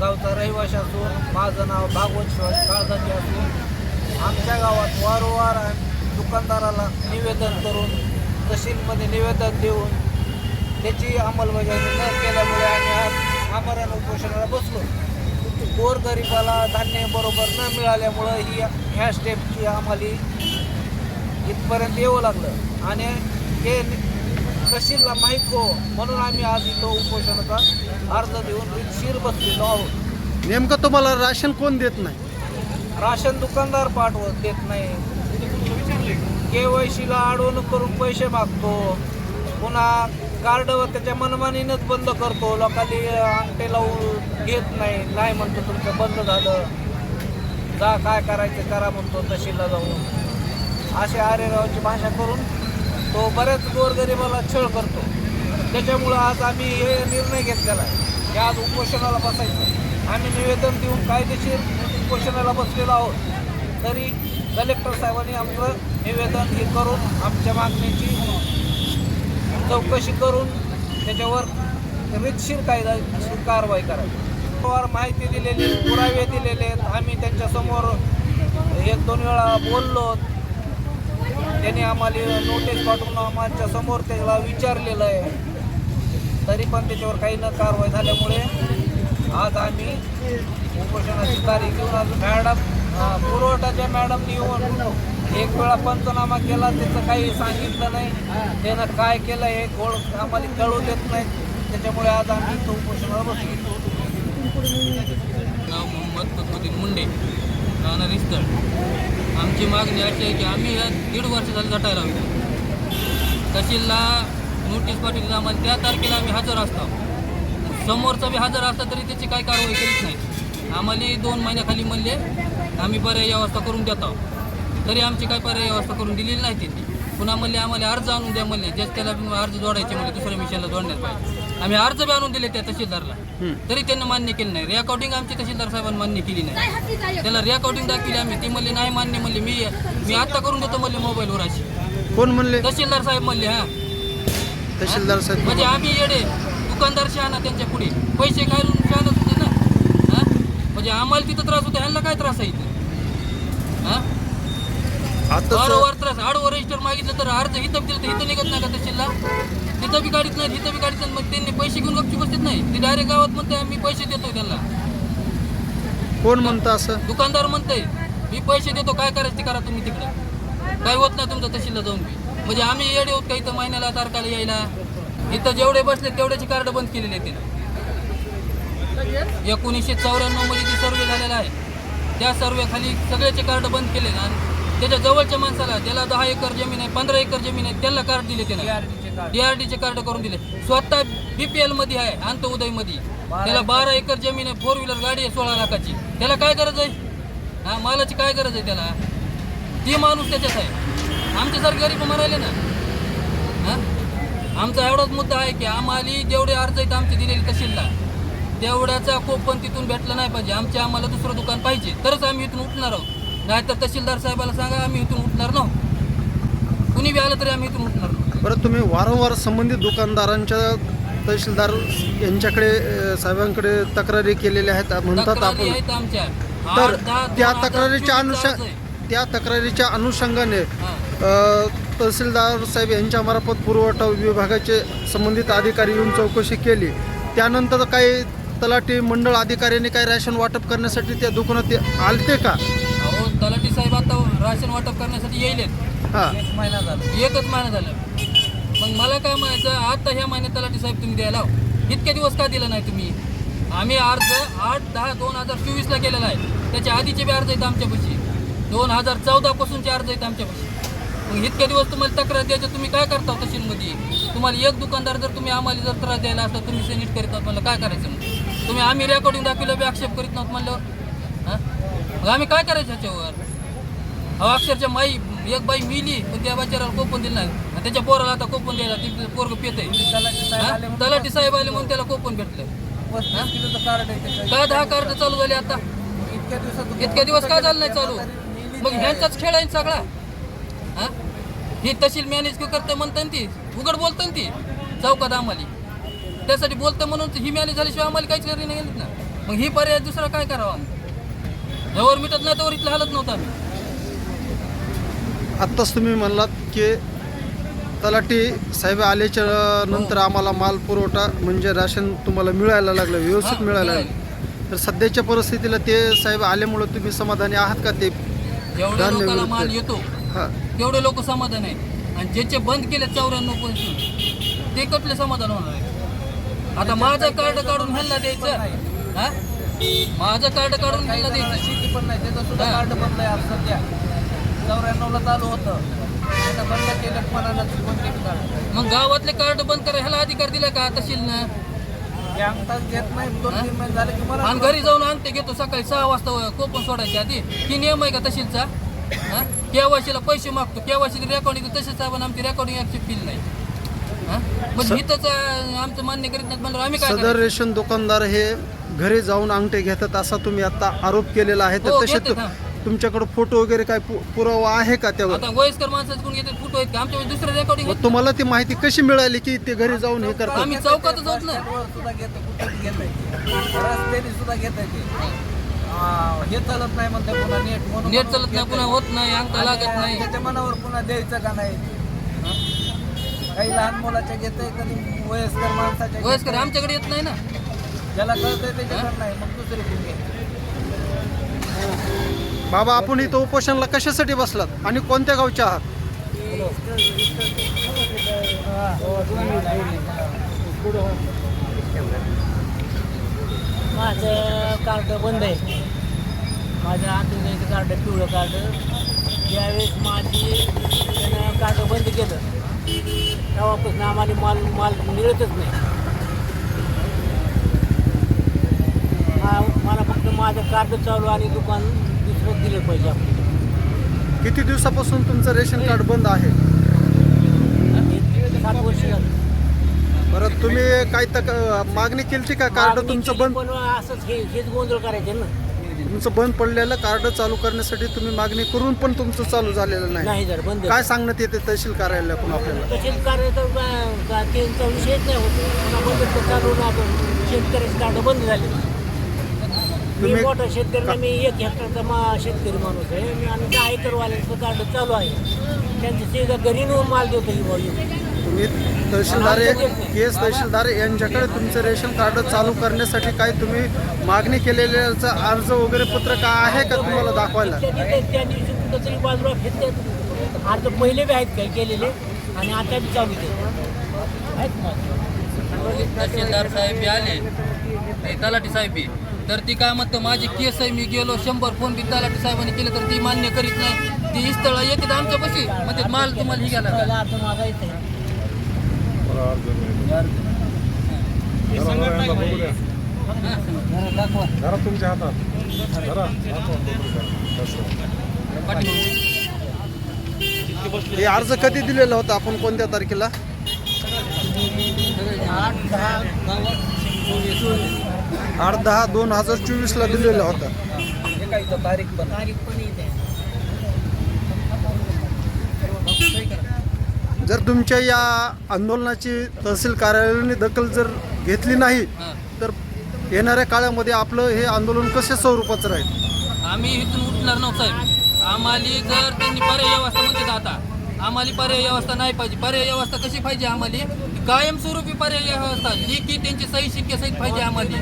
गावचा रहिवाशी असून माझं नाव भागवत शिवाजी काळजाची असून आमच्या गावात वारंवार दुकानदाराला निवेदन करून तहसीलमध्ये निवेदन देऊन त्याची अंमलबजावणी न केल्यामुळे आम्ही आज आमरण उपोषणाला बसलो. गोरगरिबाला धान्य बरोबर न मिळाल्यामुळं ही ह्या स्टेपची आम्हाला इथपर्यंत येवं लागलं. आणि हे तहसीलला माहीत हो म्हणून आम्ही आज इथं उपोषणाचा अर्ज देऊन शिर बसलेलो आहोत. नेमकं तुम्हाला राशन कोण देत नाही? राशन दुकानदार पाठवत देत नाही. के वाय सीला अडवणूक करून पैसे मागतो. पुन्हा कार्ड त्याच्या मनमानीनंच बंद करतो. लोकांनी अंगठे लावून घेत नाही. नाही म्हणतो तुमचं बंद झालं. जा काय करायचं करा म्हणतो तहसीलला जाऊन. असे आरेरावाची भाषा करून तो बऱ्याच गोरगरिबाला छळ करतो. त्याच्यामुळं आज आम्ही हे निर्णय घेतलेला आहे की आज उपोषणाला बसायचं. आम्ही निवेदन देऊन कायदेशीर उपोषणाला बसलेलो आहोत. तरी कलेक्टर साहेबांनी आमचं निवेदन हे करून आमच्या मागणीची चौकशी करून त्याच्यावर रितशीर कायदा कारवाई करावी. त्यावर माहिती दिलेली पुरावे दिलेले आहेत. आम्ही त्यांच्यासमोर एक दोन वेळा बोललो. त्यांनी आम्हाला नोटीस पाठवून आमच्यासमोर त्याला विचारलेलं आहे. तरी पण त्याच्यावर काही न कारवाई झाल्यामुळे आज आम्ही उपोषणाची तारीख घेऊन आज मॅडम पुरवठाच्या मॅडमनी येऊन एक वेळा पंचनामा केला त्याचं काही सांगितलं नाही. त्यानं काय केलं हे गोळ आम्हाला कळू देत नाही. त्याच्यामुळे आज आम्ही तो उपोषणाला बसलो. नाव मोहम्मद मुंडे. राहणार स्थळ. आमची मागणी अशी आहे की आम्ही या दीड वर्ष झालं झटायला होतो तहसीलला नोटीस पाठवली आम्हाला त्या तारखेला आम्ही हजर असतो. समोरचा बी हजर असला तरी त्याची काही कारवाई करीत नाही. आम्हाला दोन महिन्याखाली म्हणले आम्ही पर्याय व्यवस्था करून देत. आहोत तरी आमची काही पर्याय व्यवस्था करून दिलेली नाही त्यांनी. पुन्हा म्हणले आम्हाला अर्ज आणून द्या म्हणले. ज्याच त्याला अर्ज जोडायचे म्हणजे दुसऱ्या मिशनला जोडण्यात पाहिजे. आम्ही अर्ज बी आणून दिले त्या तहसीलदारला. तरी त्यांनी मान्य केलं नाही. रेकॉर्डिंग आमची तहसीलदार साहेबांनी मान्य केली नाही. त्याला रेकॉर्डिंग दाखवली आम्ही. ती म्हणले नाही मान्य. म्हणले मी मी आत्ता करून देतो. म्हणले मोबाईलवर अशी. कोण म्हणले? तहसीलदार साहेब म्हणले हा. तहसीलदार साहेब म्हणजे आम्ही येडे. दुकानदार शहाणा त्यांच्या पुढे. पैसे घालून शहाणच होते ना. हा? म्हणजे आम्हाला तिथं त्रास होतो ह्यांना काय त्रास आहे इथं? हा? आता वारंवार त्रास आडवं रजिस्टर मागितलं तर अर्ज इथं दिलं तर इथं निघत नाही का तहसीलला तिथं बी गाडीत नाही तिथं बी गाडीत नाही मग त्यांनी पैसे घेऊन गपची बसत नाही. ते डायरेक्ट गावात म्हणते आम्ही पैसे देतो त्यांना. कोण म्हणतं असं? दुकानदार म्हणतंय मी पैसे देतो काय करायचं ते करा तुम्ही तिकडे. काय होत नाही तुमचं तहसीलला जाऊन बी. म्हणजे आम्ही येडे होत का इथं महिन्याला तारखाला यायला? इथं जेवढे बसले तेवढ्याची कार्ड बंद केलेली आहेत तिने. एकोणीसशे चौऱ्याण्णवमध्ये जी सर्वे झालेला आहे. त्या सर्वे खाली सगळ्याचे कार्ड बंद केले आणि त्याच्या जवळच्या माणसाला ज्याला दहा एकर जमीन आहे पंधरा एकर जमीन आहे त्याला कार्ड दिले त्याने. डीआरडीचे कार्ड. करून दिले. स्वतः बीपीएलमध्ये आहे अंतउदयमध्ये त्याला बारा एकर जमीन आहे फोर व्हीलर गाडी आहे सोळा लाखाची. त्याला काय गरज आहे? हा मालाची काय गरज आहे त्याला? ती माणूस त्याच्यात आहे. आमच्यासारखे गरीब म्हणाले ना. हा? आमचा एवढाच मुद्दा आहे की आम्हाला जेवढे अर्ज आहेत आमचे दिलेले तहसीलला तेवढ्याचा कोप पण तिथून भेटला नाही पाहिजे. आमच्या आम्हाला दुसरं दुकान पाहिजे. तरच आम्ही इथून उठणार आहोत. नाहीतर तहसीलदार साहेबाला सांगा आम्ही इथून उठणार नव्हतो. कुणी बी आलं तरी आम्ही इथून उठणार बरं तुम्ही वारंवार संबंधित दुकानदारांच्या तहसीलदार यांच्याकडे साहेबांकडे तक्रारी केलेल्या आहेत म्हणतात आपण. आमच्या. तर त्या तक्रारीच्या अनुषंग. त्या तक्रारीच्या अनुषंगाने तहसीलदार साहेब यांच्या मार्फत पुरवठा विभागाचे संबंधित अधिकारी येऊन चौकशी केली. त्यानंतर काही तलाठी मंडळ अधिकाऱ्यांनी काही राशन वाटप करण्यासाठी त्या दुकानात ते आलते का? साहेब आता राशन वाटप करण्यासाठी येईल हां. एक महिना झाला. एकच महिना झालं. मग मला काय म्हणायचं आता ह्या महिन्यात तलाठी साहेब तुम्ही द्यायला. इतके दिवस का दिलं नाही तुम्ही? आम्ही अर्ज आठ दहा दोन हजार चोवीसला केलेला आहे. त्याच्या आधीचे बी अर्ज आहेत आमच्यापाशी. दोन हजार चौदा पासूनचे अर्ज आहेत आमच्यापाशी. मग इतके दिवस तुम्हाला तक्रार द्यायचं तुम्ही काय करता तहसीलमध्ये? तुम्हाला एक दुकानदार जर तुम्ही आम्हाला जर त्रास द्यायला असता तुम्ही सेनिट करीत आहात म्हणलं काय करायचं मग? तुम्ही आम्ही रेकॉर्डिंग दाखवलं बी आक्षेप करीत नव्हत म्हणलं हां? मग आम्ही काय करायचं ह्याच्यावर? अक्षरशः माई एक बाई मिली पण त्या बाच्याला कोपन दिलं नाही. त्याच्या पोराला आता कोपन द्यायला ती पोरग पेत तलाठी साहेब आले म्हणून तलाठी साहेब आले म्हणून त्याला कोपन भेटलं. आहे. काय दहा कार्ड चालू झाले आता? इतक्या दिवस काय झालं नाही चालू? मग ह्यांचाच खेळ आहे सगळा? हा? ही तहसील मॅनेज करते म्हणते ना ती. उघड बोलते ना ती. चौकात आम्हाला त्यासाठी बोलतं म्हणून ही मॅनेज झाल्याशिवाय आम्हाला काहीच करी नाही ना. मग ही पर्याय दुसरा काय करावा? जवळ मिटत नाही तोवर इथलं हालत नव्हतं आम्ही. आत्ताच तुम्ही म्हणलात की तलाठी साहेब आल्याच्यानंतर आम्हाला माल पुरवठा म्हणजे राशन तुम्हाला मिळायला लागलं व्यवस्थित मिळायला मिळालं. लागलं. तर सध्याच्या परिस्थितीला ते साहेब आल्यामुळं तुम्ही समाधानी आहात का ते? जेवढ्या धान्य लोकांना. माल येतो. हां. तेवढे लोक समाधान आहेत. आणि ज्याचे बंद केले चौऱ्याण्णव पंचवीस ते कुठले समाधान होणार आहे आता माझं कार्ड काढून ह्यांना द्यायचं. हा? माझं कार्ड काढून ह्यांना द्यायचं. शेती पण नाही. त्याचं सुद्धा. कार्ड बंद आहे आज सध्या चौऱ्याण्णवला चालू होतं. त्यानं बंद केलं कार्ड मग गावातले कार्ड बंद करा ह्याला अधिकार दिला का तहसील ना? हे घेत नाही दोन तीन महिने झाले की मला आणि घरी जाऊन अंगठे घेतो सकाळी सहा वाजता कोपन सोडायच्या आधी. ही नियम आहे का तहसीलचा? केवाशीला पैसे मागतो केवाशीची रेकॉर्डिंग तसेच आपण आमची रेकॉर्डिंग ऍक्सेप्ट केली नाही. हा? मग हिथंच अं, आमचं मान्य करीत म्हणलं आम्ही काय सदर करायचं? रेशन दुकानदार हे घरी जाऊन अंगठे घेतात असा तुम्ही आता आरोप केलेला आहे. हो, तर तसे घेतात, हां. तुमच्याकडे फोटो वगैरे काय पु- पुरावा आहे का त्यावर? आता वयस्कर माणसाचे कोण फोटो आहेत का आमच्या दुसरे रेकॉर्डिंग मग तुम्हाला ती माहिती कशी मिळाली की ते घरी जाऊन हे करतात? आम्ही चौकातच होत ना. रस्त्यावर सुद्धा घेते कुठेही घेते रस्त्याने सुद्धा घेते ते. हा, हे चालत नाही म्हणते पुन्हा नेट म्हणून. नेट चालत नाही पुन्हा होत नाही अंगठा लागत नाही. त्याच्या मनावर पुन्हा द्यायचं का नाही? हा? काही लहान मुलाच्या घेते कधी वयस्कर माणसाच्या वयस्कर घेतंय. आमच्याकडे येत नाही ना. ज्याला कळतंय त्याच्याकडे नाही मग दुसरी कोण बाबा आपण इथं उपोषणला कशासाठी बसलात? आणि कोणत्या गावचे आहात? माझं कार्ड बंद आहे. माझं आतून कार्ड पिवळं कार्ड. ज्यावेळेस माझी कार्ड बंद केलं. तेव्हापासून आम्हाला माल माल मिळतच नाही. मला फक्त माझं कार्ड चालू आणि दुकान दुसरं दिलं पाहिजे आपल्याला. किती दिवसापासून तुमचं रेशन कार्ड बंद आहे? हे सात वर्ष झाली. बरं तुम्ही काय तक मागणी केली का? कार्ड मागणी तुमचं केली बंद पण असंच हे हेच गोंधळ करायचे ना. तुमचं बंद पडलेलं कार्ड चालू करण्यासाठी तुम्ही मागणी करून पण तुमचं चालू झालेलं नाही. नाही जर बंद काय सांगण्यात येते तहसील कार्यालयाकडून आपल्याला? तसेच कार्य तर का- का- त्यांचा विषयच नाही होत. पुन्हा बंद तर चालू ना आपण शेतकऱ्याचे कार्ड बंद झाले. मी तुम्ही- मोठा शेतकरी नाही, मी एक हेक्टरचा मा शेतकरी माणूस आहे. मी आणि दहा एकरवाल्यांचं कार्ड चालू आहे. त्यांचे ते घरी नेऊन माल देतो ही भाऊ तुम्ही तहसीलदार केस तहसीलदार यांच्याकडे तुमचं रेशन कार्ड चालू करण्यासाठी काय तुम्ही मागणी केलेल्याचा अर्ज वगैरे पत्र काय आहे का तुम्हाला दाखवायला? त्या दिवशी- त्या दिवशी कुठं तरी बाजूला फिरतात अर्ज पहिले बी आहेत काय केलेले आणि आता बी चालू केले आहेत माझे तहसीलदार साहेब बी आले. ते तलाठी साहेब बी. तर ती काय म्हणतं माझी केस आहे मी गेलो शंभर फोन बी तलाठी साहेबांनी केले तर ती मान्य करीत नाही ती स्थळ येते आमच्या पशी म्हणजे माल तुम्हाला ही घ्यायला पहिला अर्ज माझा येते धरा तुमच्या हातात धरा हे अर्ज कधी दिलेला होता आपण कोणत्या तारखेला आठ दहा आठ दहा दोन हजार चोवीसला दिलेला होता. तारीख पण जर तुमच्या या आंदोलनाची तहसील कार्यालयाने दखल जर घेतली नाही तर येणाऱ्या काळामध्ये आपलं हे आंदोलन कशा स्वरूपाचं राहील? आम्ही इथून उठणार नव्हतं आम्हाला जर त्यांनी पर्याय व्यवस्था म्हणतात आता आम्हाला पर्याय व्यवस्था नाही पाहिजे. पर्याय व्यवस्था कशी पाहिजे आम्हाला? कायमस्वरूपी पर्याय व्यवस्था लेखी त्यांची सही शिक्के सहित पाहिजे आम्हाला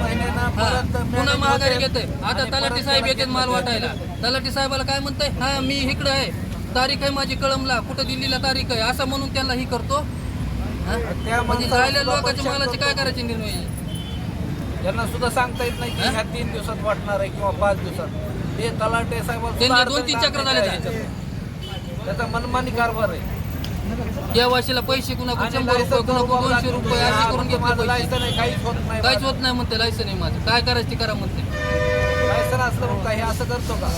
हा. पुन्हा माघारी होते. घेतोय आता तलाठी साहेब येतात माल वाटायला तलाठी साहेबाला काय म्हणताय हा मी इकडं आहे तारीख आहे माझी कळमला कुठं दिल्लीला तारीख आहे असं म्हणून त्यांना ही करतो हा? म्हणजे राहिल्या सुद्धा लोकांचे परीक्षा मालाचे काय. करायचे निर्णय यांना सुद्धा सांगता येत नाही की हा? ह्या तीन दिवसात वाटणार आहे किंवा पाच दिवसात ते तलाटे सुद्धा दोन तीन चक्र झाले. त्याचा मनमानी कारभार आहे या वर्षीला पैसे कुणा आणि शंभर रुपये लायसन कुणा बाबा दोनशे रुपये असे करून घेतले पैसे. काहीच होत नाही काहीच होत नाही म्हणते लायसन आहे माझं. काय करायचं ते करा म्हणते. लायसन असलं मग काय हे असं करतो का?